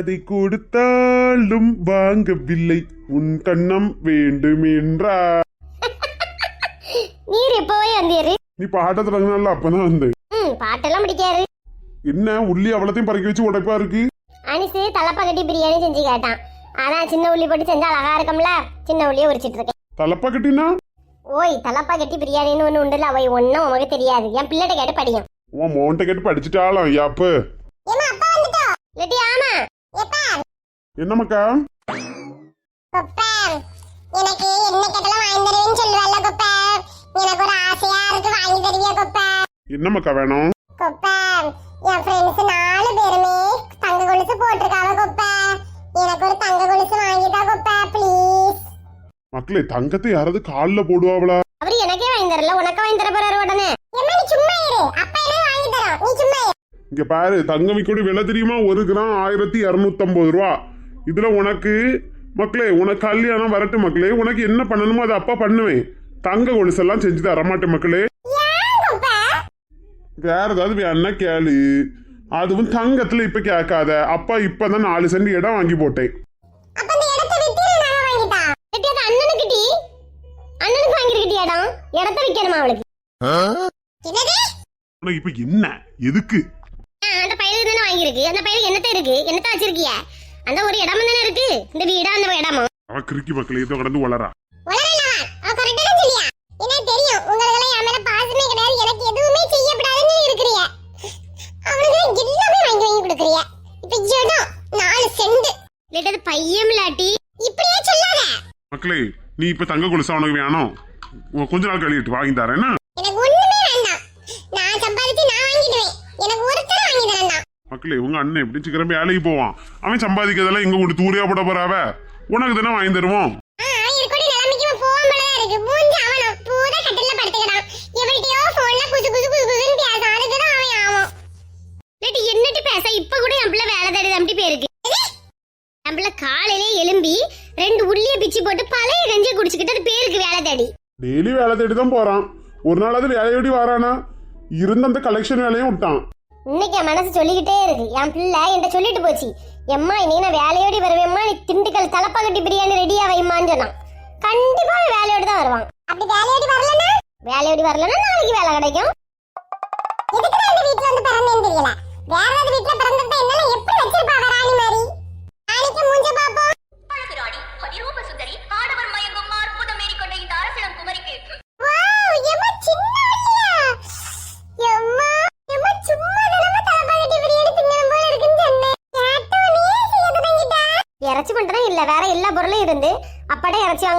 அதை கொடுத்தாலும் வாங்கவில்லை. உன் கண்ணம் வேண்டும் என்றா நீர் எப்போவே வந்தீரு? நீ பாட்ட தொடங்கினால அப்பதான் வந்து ம் பாட்டெல்லாம் பிடிக்காரு என்ன உள்ளி அவ்வளத்தையும் பறக்க வச்சு உடைப்பா இருக்கு? அனிசு தலப்பா கட்டி பிரியாணி செஞ்சு கேட்டான். அதான் சின்ன உள்ளி போட்டு செஞ்சா அழகா இருக்கும்ல? சின்ன உள்ளியை உரிச்சிட்டு இருக்கேன். தலப்பா கட்டினா ஓய் தலப்பா கட்டி பிரியாணின்னு ஒன்று உண்டுல. அவை ஒன்றும் உனக்கு தெரியாது. என் பிள்ளைகிட்ட கேட்டு படியும். உன் மோன்ட்ட கேட்டு படிச்சுட்டாலும் யாப்பு ஏமா அப்பா வந்துட்டோ? லெட்டி ஆமா? என்னம்மாக்கா? கொப்பா எனக்கு என்ன கேட்டாலும் வாங்கி தருவேன்னு சொல்லுவல்ல கொப்பா எனக்கு ஒரு ஆசையா இருக்கு வாங்கி தருவியா கொப்பா என்னம்மாக்கா வேணும்? கொப்பா என் ஃப்ரெண்ட்ஸ் நாலு பேருமே தங்க கொலுசு போட்டிருக்காங்க கொப்பா எனக்கு ஒரு தங்க கொலுசு வாங்கிட்டா கொப்பா ப்ளீஸ் மக்களே தங்கத்தை யாராவது கால்ல போடுவாங்களா அவர் எனக்கே வாங்கி தரல உனக்கு வாங்கி தர போறாரு உடனே எம்மா நீ சும்மா இரு அப்பா என்ன வாங்கி தரோம் நீ சும்மா இரு இங்க பாரு தங்கம் விற்கக்கூடிய விலை தெரியுமா? ஒரு கிராம் ஆயிரத்தி இரநூத்தம்பது ரூபா. இதுல உனக்கு மக்களே உனக்கு கல்யாணம் வரட்டு மக்களே உனக்கு என்ன பண்ணணுமோ அதை அப்பா பண்ணுவேன். தங்க கொலுசெல்லாம் செஞ்சு தரமாட்டேன் மக்களே. வேற ஏதாவது வேணா கேளு. அதுவும் தங்கத்துல இப்ப கேட்காத. அப்பா இப்பதான் நாலு சென்ட் இடம் வாங்கி போட்டேன். அப்ப அந்த இடத்தை வித்து நான் வாங்கிட்டா? எட்டி அது அண்ணனுக்கு டி. அண்ணனுக்கு வாங்கிருக்கிட்டி இடம்? இடத்தை விக்கணுமா அவளுக்கு? என்னது? உனக்கு இப்ப என்ன? எதுக்கு? பையலுக்கு தானே வாங்கியிருக்கு. அந்த பையலுக்கு என்னத்த இருக்கு? என்னத்த வச்சிருக்கிய? அந்த ஒரு இடம் தானே இருக்கு? இந்த வீடா அந்த இடமா அவ கிறுக்கி மக்களே இதோ கடந்து வளரா மக்களே நீ இப்ப தங்க கொலுசா உனக்கு வேணும். உன் கொஞ்ச நாள் கழிட்டு வாங்கி தரேன் என்ன எனக்கு ஒண்ணுமே வேண்டாம் நான் சம்பாதிச்சு நான் வாங்கிடுவேன் எனக்கு ஒருத்தர் வாங்கி மக்களே உங்க அண்ணன் எப்படி சீக்கிரம் வேலைக்கு போவான். அவன் சம்பாதிக்கிறதெல்லாம் எங்க கொண்டு தூரியா போட போறாவ? உனக்கு தானே வாங்கி தருவோம்? என்னட்டி பேச? இப்ப கூட என் பிள்ளை வேலை தேடி தம்பி என் பிள்ளை காலையிலே எலும்பி ரெண்டு உள்ளிய பிச்சு போட்டு பழைய கஞ்சி குடிச்சுக்கிட்டு அது பேருக்கு வேலை தேடி. டெய்லி வேலை தேடி தான் போறான். ஒரு நாள் அது வேலையோடி வரானா? இருந்த அந்த கலெக்ஷன் வேலையும் விட்டான். இன்னைக்கு என் மனசு சொல்லிக்கிட்டே இருக்கு. என் பிள்ளை என்கிட்ட சொல்லிட்டு போச்சு. எம்மா இனி நான் வேலையோடி வருவேம்மா நீ திண்டுக்கல் தலப்பாக்கட்டி பிரியாணி ரெடியா வைமான்னு சொன்னான். கண்டிப்பா வேலையோடி தான் வருவான். அப்படி வேலையோடி வரலனா வேலையோடி வரலனா நாளைக்கு வேலை கிடைக்கும். எதுக்கு நான் இந்த வீட்ல வந்து பிறந்தேன்னு தெரியல? வேற ஏதாவது வீட்ல பிறந்திருந்தா என்னால எப்படி வச்சிருப்பாங்க ராணி மாதிரி? ராணிக்கு மூஞ்ச பாப்போம் அழகுராணி அதிரூப சுந்தரி ஆடவர் மயங்கும் அற்புதம் மேறிக்கொண்ட இந்த அரசிடம் குமரிக்கு. வாவ் எம்மா சின்ன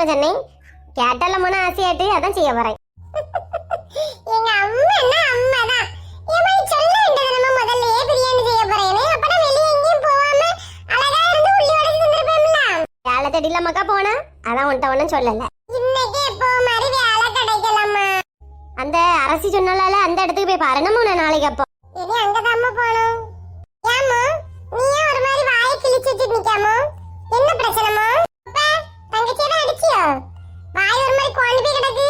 வாங்க சொன்னேன் கேட்டால மன ஆசையாட்டு அதான் செய்ய போறேன். எங்க அம்மா என்ன அம்மா தான் ஏமா சொல்ல வேண்டியது நம்ம முதல்லயே பிரியாணி செய்ய போறேன்னு அப்பட வெளிய எங்கேயும் போகாம அழகா இருந்து உள்ளி உடைச்சு தந்திருப்பேன்ல வேலை தேடில மக்கா போனா அதான் உன்ட்ட ஒண்ணும் சொல்லல. இன்னைக்கு எப்போ மாதிரி வேலை கிடைக்கலம்மா. அந்த அரசி சொன்னால அந்த இடத்துக்கு போய் பாரு நம்ம உன்னை நாளைக்கு அப்போ. இனி அங்கதாம்மா போகணும். ஏம்மா நீ ஏன் ஒரு மாதிரி வாயை கிழிச்சு வச்சுட்டு நிக்காமோ என்ன பிரச்சனைமா தங்கச்சியை தான் அடிச்சியோ? வாய் ஒரு மாதிரி குழம்பு போய் கிடக்கு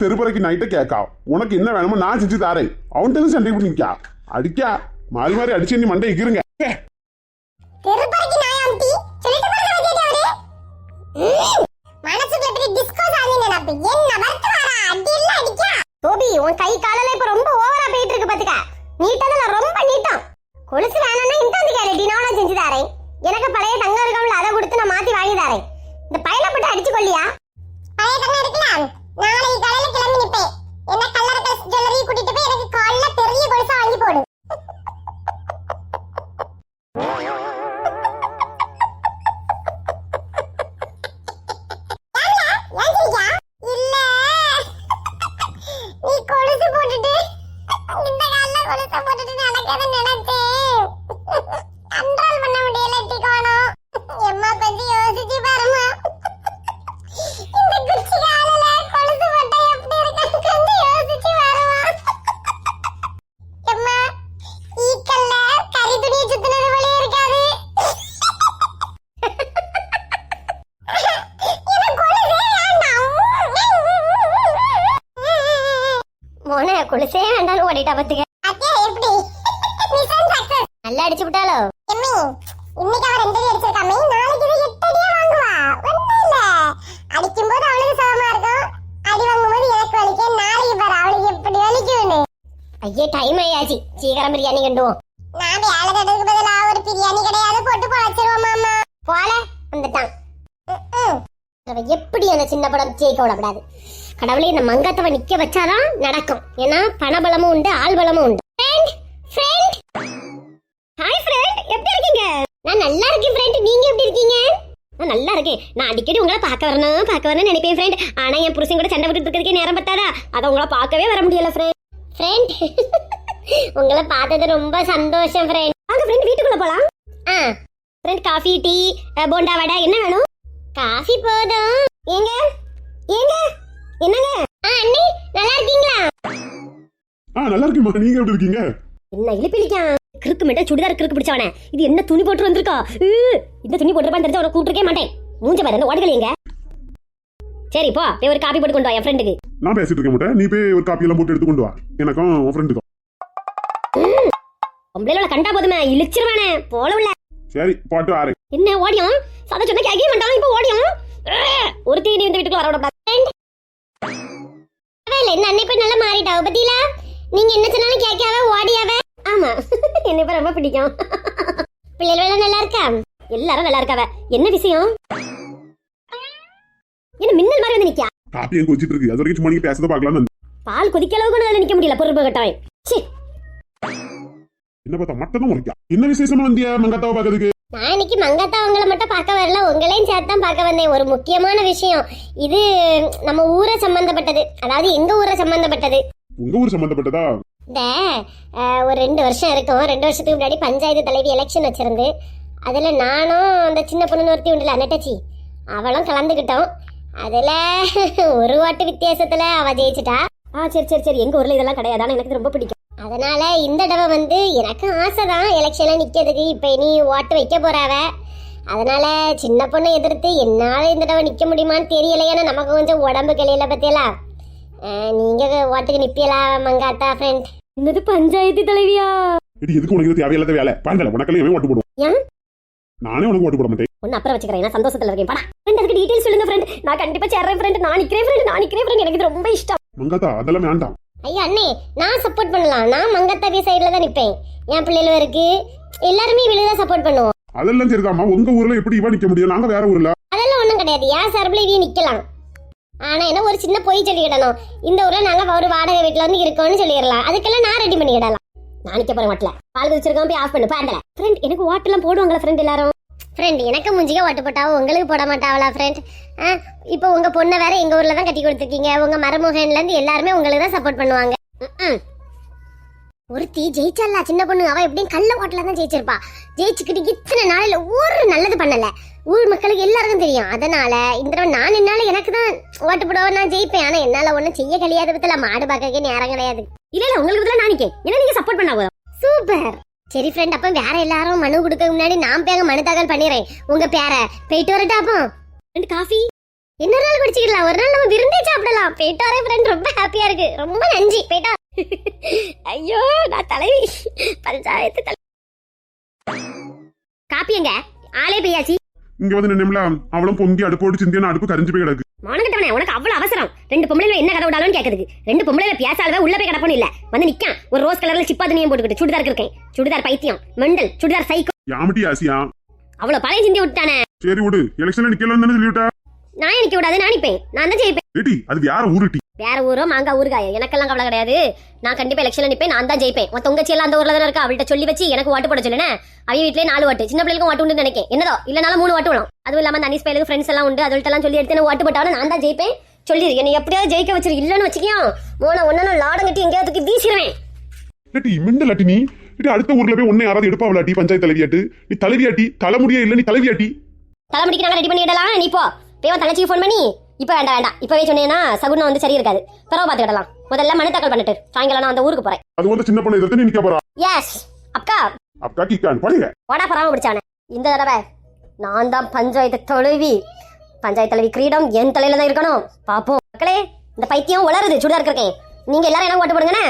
தெருப்பறைக்கு நைட்டை கேட்கா உனக்கு என்ன வேணுமோ நான் செஞ்சு தாரேன். அவன்கிட்ட சண்டை போட்டு அடிக்கா. மாறி மாறி அடிச்சு நீ மண்டை இருங்க கோபி உன் கை காலெல்லாம் இப்ப ரொம்ப ஓவரா போயிட்டு இருக்கு பாத்துக்க. நீட்டதுல ரொம்ப நீட்டம். கொலுசு வேணும்னா இந்த வந்து கேளுடி நானும் செஞ்சு தாரேன். எனக்கு பழைய தங்கம் இருக்கவங்கள அதை கொடுத்து நான் மாத்தி வாங்கி தாரேன். இந்த பையனை போட்டு அடிச்சு கொள்ளியா பழைய தங்கம் இருக்கலாம் கண்ட்ரோல் பண்ண முடியல டிகோனோ. எம்மா கொஞ்சம் யோசிச்சு பாருமா இந்த குச்சி காலில கொலுசு போட்டா எப்படி இருக்கும் கொஞ்சம் யோசிச்சு பாருமா எம்மா ஈக்கல்ல கறி துணியை சுத்தினது போலயே இருக்காது. மோனே குளிசே வேண்டாம் ஓடிட்டா பத்துக்க. நல்லா அடிச்சு விட்டாலோ இன்னைக்கு அவ ரெண்டு அடி அடிச்சிருக்காமே நாளைக்கு இது எட்டு அடியா வாங்குவா? ஒண்ணும் இல்ல. அடிக்கும்போது அவளுக்கு சமமா இருக்கும். அடி வாங்கும்போது எனக்கு வலிக்கும். நாளைக்கு பாரு அவளுக்கு எப்படி வலிக்கும்னு. ஐயே டைம் ஆயாச்சு. சீக்கிரம் பிரியாணி கண்டுவோம். நான் வேலை தடவுக்கு பதிலா ஒரு பிரியாணி கிடையாது போட்டு பழச்சிருவோம் மாமா. போல வந்துட்டான். எப்படி அந்த சின்ன படம் ஜெயிக்க விடக்கூடாது கடவுளே இந்த மங்காத்தவ நிக்க வச்சாதான் நடக்கும். ஏன்னா பணபலமும் உண்டு ஆள் பலமும் உண்டு. நான் நல்லா இருக்கேன் ஃப்ரெண்ட் நீங்க எப்படி இருக்கீங்க? நான் நல்லா இருக்கேன். நான் அடிக்கடி உங்களை பார்க்க வரணும் பார்க்க வரணும்னு நினைப்பேன் ஃப்ரெண்ட் ஆனா என் புருஷன் கூட சண்டை போட்டுட்டு இருக்கிறதுக்கே நேரம் பத்தாதா? அதை உங்களை பார்க்கவே வர முடியல ஃப்ரெண்ட் ஃப்ரெண்ட் உங்களை பார்த்தது ரொம்ப சந்தோஷம் ஃப்ரெண்ட் வாங்க ஃப்ரெண்ட் வீட்டுக்குள்ள போலாம். ஆ friend coffee tea bonda vada என்ன வேணும்? காஃபி போதும். ஏங்க? ஏங்க? என்னங்க? ஆ அண்ணி நல்லா இருக்கீங்களா? ஆ நல்லா இருக்குமா நீங்க எப்படி இருக்கீங்க? என்ன இழுப்பிலிக்கான்? கிறுக்கு மட்டும் சுடிதார் கிறுக்கு பிடிச்சவனே. இது என்ன துணி போட்டு வந்திருக்கா? இந்த துணி போட்டுருப்பான்னு தெரிஞ்சு அவனை கூப்பிட்டுருக்கே மாட்டேன். மூஞ்ச பாரு அந்த ஓடுகள் எங்க? சரி போ போய் ஒரு காப்பி போட்டு கொண்டு வா என் ஃப்ரெண்டுக்கு நான் பேசிட்டு இருக்க மாட்டேன் நீ போய் ஒரு காப்பி எல்லாம் போட்டு எடுத்து கொண்டு வா. எனக்கும் உன் ஃப்ரெண்டுக்கும் பொம்பளைல கண்டா போதுமே இழிச்சிருவானே. போல உள்ள. சரி போட்டு வாரேன் என்ன ஓடியும் சத சொன்ன கேட்க மாட்டான் இப்போ ஓடியும் ஒரு தீனி இந்த வீட்டுக்குள்ள வர விடக்கூடாது இல்ல என்ன அன்னை போய் நல்லா மாறிட்டாவ பத்தியில நீங்க என்ன சொன்னாலும் கேட்காவ ஓடியாவ? ஆமா. என்ன இப்ப ரொம்ப பிடிக்கும். பிள்ளைகள் நல்லா இருக்கா? எல்லாரும் நல்லா இருக்காவ. என்ன விஷயம்? என்ன மின்னல் மாதிரி வந்து நிக்கா காப்பி எங்க வச்சிட்டு இருக்கு? அது வரைக்கும் சும்மா நீங்க பேசுறத பார்க்கலாம்னு வந்தேன். பால் கொதிக்க அளவுக்கு அதுல நிக்க முடியல பொறுப்பு ச்சே. என்ன பார்த்தா மட்டும் தான் என்ன விசேஷமா வந்தியா மங்காத்தாவை பார்க்கறதுக்கு? நான் இன்னைக்கு மங்காத்தா அவங்கள மட்டும் பார்க்க வரல உங்களையும் சேர்த்து தான் பார்க்க வந்தேன். ஒரு முக்கியமான விஷயம். இது நம்ம ஊரை சம்பந்தப்பட்டது. அதாவது எங்க ஊரை சம்பந்தப்பட்டது. உங்க ஊர் சம்பந்தப்பட்டதா? இந்த ஒரு ரெண்டு வருஷம் இருக்கும். ரெண்டு வருஷத்துக்கு முன்னாடி பஞ்சாயத்து தலைவி எலெக்ஷன் வச்சிருந்து அதில் நானும் அந்த சின்ன பொண்ணு ஒருத்தி உண்டுல நெட்டச்சி அவளும் கலந்துக்கிட்டோம். அதில் ஒரு வாட்டு வித்தியாசத்தில் அவ ஜெயிச்சிட்டா. ஆ சரி சரி சரி. எங்கள் ஊரில் இதெல்லாம் கிடையாது. ஆனால் எனக்கு ரொம்ப பிடிக்கும். அதனால இந்த தடவை வந்து எனக்கு ஆசை தான் எலெக்ஷனில் நிற்கிறதுக்கு இப்போ நீ ஓட்டு வைக்க போறாவ அதனால சின்ன பொண்ணை எதிர்த்து என்னால் இந்த தடவை நிற்க முடியுமான்னு தெரியல ஏன்னா நமக்கு கொஞ்சம் உடம்பு கிளையில பற்றியலாம் நீங்கள் ஓட்டுக்கு நிற்பியலா மங்காத்தா ஃப்ரெண்ட் என்னது பஞ்சாயத்து தலைவியா? இது எதுக்கு உனக்கு இது தேவையில்லாத வேலை? பாண்டல உனக்கெல்லாம் எவன் ஓட்டு போடுவோம் ஏன்? நானே உனக்கு ஓட்டு போட மாட்டேன். ஒன்னு அப்புறம் வச்சுக்கிறேன் நான் சந்தோஷத்துல இருக்கேன். படா. ஃப்ரெண்ட் அதுக்கு டீடைல்ஸ் சொல்லுங்க ஃப்ரெண்ட் நான் கண்டிப்பா சேர்றேன் ஃப்ரெண்ட் நான் நிக்கிறேன் ஃப்ரெண்ட் நான் நிக்கிறேன் ஃப்ரெண்ட் எனக்கு இது ரொம்ப இஷ்டம். மங்காத்தா அதெல்லாம் வேண்டாம். ஐயா அண்ணே நான் சப்போர்ட் பண்ணலாம். நான் மங்கத்தாபி சைடுல தான் நிப்பேன். என் பிள்ளைகளும் இருக்கு. எல்லாருமே இவளுக்கு தான் சப்போர்ட் பண்ணுவோம். அதெல்லாம் சரிதாம்மா. உங்க ஊர்ல எப்படி இவன் நிக்க முடியும்? நாங்க வேற ஊர்ல. அதெல்லாம் ஒண்ணும் கிடையாது. ஏன் சார்பில் இவங்க நிக்கலாம். ஆனால் என்ன ஒரு சின்ன பொய் சொல்லிக்கிடணும். இந்த ஊரில் நாங்கள் ஒரு வாடகை வீட்டில் வந்து இருக்கோம்னு சொல்லிடலாம். அதுக்கெல்லாம் நான் ரெடி பண்ணிக்கிடலாம். நாளைக்கு அப்புறம் போறேன் பால் வச்சிருக்கோம் போய் ஆஃப் பண்ணு. பாண்டல ஃப்ரெண்ட் எனக்கு ஓட்டெல்லாம் போடுவாங்களா ஃப்ரெண்ட் எல்லாரும். ஃப்ரெண்ட் எனக்கு முஞ்சிக்க ஓட்டு போட்டாவோ உங்களுக்கு போட மாட்டாவளா ஃப்ரெண்ட் இப்போ உங்கள் பொண்ணை வேற எங்கள் ஊரில் தான் கட்டி கொடுத்துருக்கீங்க. உங்கள் மரமுகன்லேருந்து எல்லாருமே உங்களுக்கு தான் சப்போர்ட் பண்ணுவாங்க. ம்ம். ஒருத்தி ஜெயிச்சால சின்ன பொண்ணு. அவ எப்படியும் கள்ள ஓட்டல தான் ஜெயிச்சிருப்பா. ஜெயிச்சுக்கிட்டு இத்தனை நாள்ல ஒரு நல்லது பண்ணல. ஊர் மக்களுக்கு எல்லாருக்கும் தெரியும். அதனால இந்த தடவை நான் என்னால எனக்கு தான் ஓட்டு போடுவோம் நான் ஜெயிப்பேன். ஆனா என்னால ஒண்ணும் செய்ய கிடையாது பத்தில. மாடு பார்க்க நேரம் கிடையாது. இல்ல இல்ல உங்களுக்கு பதிலா நான் நிக்கேன். ஏன்னா நீங்க சப்போர்ட் பண்ண போதும் சூப்பர் சரி ஃப்ரெண்ட் அப்ப வேற எல்லாரும் மனு கொடுக்க முன்னாடி நான் பேங்க மனு தாக்கல் பண்ணிடுறேன். உங்க பேர. போயிட்டு வரட்டா அப்போ? ரெண்டு காஃபி இன்னொரு நாள் குடிச்சிக்கலாம் ஒரு நாள் நம்ம விருந்தே சாப்பிடலாம். போயிட்டாரே ஃப்ரெண்ட் ரொம்ப ஹாப்பியா இருக்கு. ரொம்ப நன்றி. போயிட்டா ஐயோ நான் தலைவி பஞ்சாயத்து தலை. காப்பி எங்க? ஆளே பெய்யாச்சு. இங்க வந்து நின்னம்ல. அவளும் பொங்கி அடுப்போடு சிந்தியான அடுப்பு கரிஞ்சு போய் கிடக்கு. மோனகிட்டவனே உனக்கு அவ்வளவு அவசரம். ரெண்டு பொம்பளைல என்ன கதை விடாலும் கேக்குதுக்கு ரெண்டு பொம்பளைல பேசாதவ உள்ள போய் கிடப்பணும் இல்ல. வந்து நிக்கான். ஒரு ரோஸ் கலர்ல சிப்பா துணியும் போட்டுக்கிட்டு. சுடிதார் இருக்கேன். சுடிதார் பைத்தியம். மெண்டல். சுடிதார் சைக்கோ யாமட்டி ஆசியா? அவ்வளவு பழைய சிந்தி விட்டானே சரி விடு. எலெக்ஷன்ல நிக்கலன்னு தானே சொல்லிவிட்டா? நான் நிக்க விடாது. நான் நிப்பேன். நான் தான் ஜெயிப்பேன். ஏட்டி அது வேற ஊருட்டி வேற ஊரோ மாங்கா ஊறுகாய? எனக்கெல்லாம் கவலை கிடையாது. நான் கண்டிப்பா எலெக்ஷன்ல நிப்பேன் நான் தான் ஜெயிப்பேன். உன் தொங்கச்சி எல்லாம் அந்த ஊர்ல தானே இருக்கா? அவள்கிட்ட சொல்லி வச்சு எனக்கு ஓட்டு போட சொல்லுனே? அவங்க வீட்லயே நாலு ஓட்டு. சின்ன பிள்ளைக்கும் ஓட்டு உண்டு நினைக்கேன். என்னதோ இல்லனாலும் மூணு ஓட்டு விடும். அதுவும் இல்லாம அந்த அனிஸ் பையலுக்கு ஃப்ரெண்ட்ஸ் எல்லாம் உண்டு. அதுகிட்ட எல்லாம் சொல்லி எடுத்து ஓட்டு போட்டாலும் நான் தான் ஜெயிப்பேன். சொல்லி என்னை எப்படியாவது ஜெயிக்க வச்சிரு. இல்லன்னு வச்சுக்கியா மோன ஒன்னு லாடம் கட்டி எங்கேயாவது தூக்கி வீசிடுவேன் ஏட்டி மிண்டலாட்டி நீ. ஏட்டி அடுத்த ஊர்ல போய் உன்னை யாராவது எடுப்பாவலாட்டி பஞ்சாயத்து தலைவியாட்டு? நீ தலைவியாட்டி தலைமுடியா இல்ல நீ தலைவியாட்டி தலைமுடிக்கு நாங்க ரெடி பண்ணிடலாம் நீ போ. போய் தங்கச்சிக்கு ஃபோன் பண்ணி. இப்போ வேண்டாம் வேண்டாம். இப்பவே சொன்னேன்னா சகுனம் வந்து சரி இருக்காது பிறகு பார்த்துக்கிடலாம். முதல்ல மனு தாக்கல் பண்ணிட்டு சாயங்காலம் நான் அந்த ஊருக்கு போறேன். அது வந்து சின்ன பொண்ணு எதிர்த்து நீ நிக்க போறா? எஸ் அக்கா. அக்கா கிக்கான் படிங்க. வாடா பராம பிடிச்சானே. இந்த தடவை நான் தான் பஞ்சாயத்து தொழுவி பஞ்சாயத்து தலைவி கிரீடம் என் தலையில தான் இருக்கணும். பாப்போம். மக்களே இந்த பைத்தியம் வளருது. சுடிதார் இருக்கேன் நீங்க எல்லாரும் என்ன ஓட்டு போடுங்கண்ணே.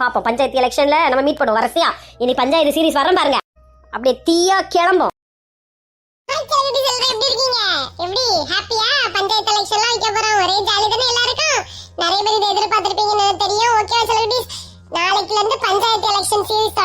பாப்போம். பஞ்சாயத்து எலெக்ஷன்ல நம்ம மீட் பண்ணுவோம். வரிசையா. இனி பஞ்சாயத்து சீரிஸ் வரேன் பாருங்க. அப்படியே தீயா கிளம்பும். நாளைக்குல இருந்து பஞ்சாயத்து எலெக்ஷன் சீரிஸ்